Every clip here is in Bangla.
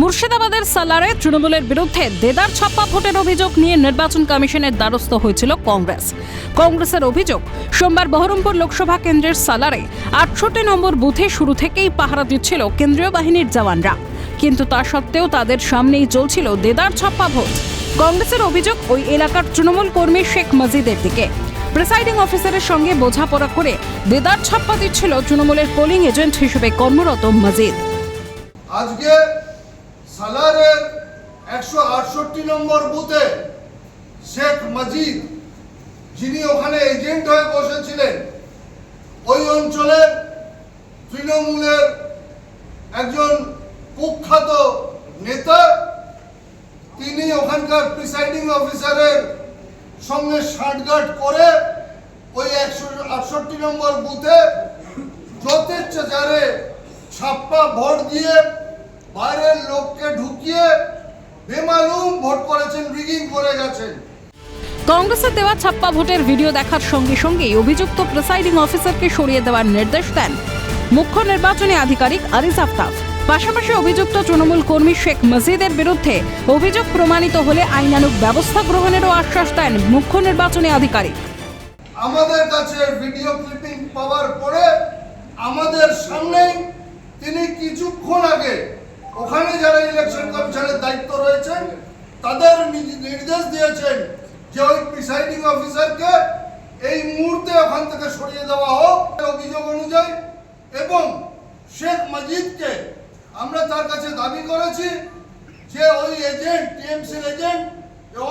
মুর্শিদাবাদের সালারে তৃণমূলের বিরুদ্ধে দেদার ছাপ্পা ভোটের অভিযোগ নিয়ে নির্বাচন কমিশনের দ্বারস্থ হয়েছিল কংগ্রেস। কংগ্রেসের অভিযোগ, সোমবার বহরমপুর লোকসভা কেন্দ্রের সালারে আটষট্টি নম্বর বুথে শুরু থেকেই পাহারা দিচ্ছিল কেন্দ্রীয় বাহিনীর জওয়ানরা। কিন্তু তা সত্ত্বেও তাদের সামনেই চলছিল দেদার ছাপ্পা ভোট। কংগ্রেসের অভিযোগ, ওই এলাকার তৃণমূল কর্মী শেখ মজিদের দিকে। প্রিসাইডিং অফিসারের সঙ্গে বোঝাপড়া করে দেদার ছাপ্পা দিচ্ছিল তৃণমূলের পোলিং এজেন্ট হিসেবে কর্মরত মজিদ। আজকে সালারের একশো আটষট্টি নম্বর বুথে শেখ মজিদ, যিনি ওখানে এজেন্ট হয়ে বসেছিলেন, ওই অঞ্চলের তৃণমূলের একজন কুখ্যাত নেতা, তিনি ওখানকার প্রিসাইডিং অফিসারের সঙ্গে ষাটগাট করে ওই একশো আটষট্টি নম্বর বুথে যথেচ্ছ যারে ছাপ্পা ভোট দিয়ে বাইরের লোককে ঢুকিয়ে বেমালুম ভোট করেছেন রিগিং করে গেছেন। কংগ্রেসের দেওয়া ছাপ্পা ভোটের ভিডিও দেখার সঙ্গে সঙ্গেই অভিযুক্ত প্রিসাইডিং অফিসারকে সরিয়ে দেওয়ার নির্দেশ দেন মুখ্য নির্বাচনী আধিকারিক আরিজ আফতাব। পাশাপাশি অভিযুক্ত তৃণমূল কর্মী শেখ মজিদের বিরুদ্ধে অভিযোগ প্রমাণিত হলে আইনানুগ ব্যবস্থা গ্রহণেরও আশ্বাস দেন মুখ্য নির্বাচনী আধিকারিক। আমাদের কাছে ভিডিও ক্লিপিং পাওয়ার পরে আমাদের সামনেই তিনি কিছুক্ষণ আগে ওখানে যারা ইলেকশন কমিশনের দায়িত্ব রয়েছেন, তাদের নির্দেশ দিয়েছেন যে ওই প্রিসাইডিং অফিসারকে এই মুহূর্তে ওখান থেকে সরিয়ে দেওয়া হোক অভিযোগ অনুযায়ী এবং শেখ মজিদকে আমরা তার কাছে দাবি করেছি যে ওই এজেন্ট টিএমসির এজেন্ট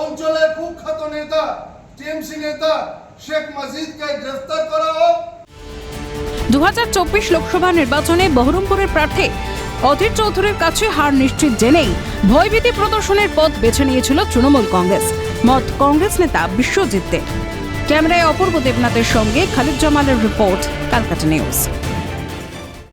অঞ্চলের কুখ্যাত নেতা, টিএমসি নেতা শেখ মজিদকে গ্রেফতার করা হোক। দু লোকসভা নির্বাচনে বহরমপুরের প্রার্থী অধীর চৌধুরীর কাছে হার নিশ্চিত জেনেই ভয়ভীতি প্রদর্শনের পথ বেছে নিয়েছিল তৃণমূল কংগ্রেস। মত কংগ্রেস নেতা বিশ্বজিৎ দে। ক্যামেরায় অপূর্ব দেবনাথের সঙ্গে খালিদ জামালের রিপোর্ট, কালকাটা নিউজ।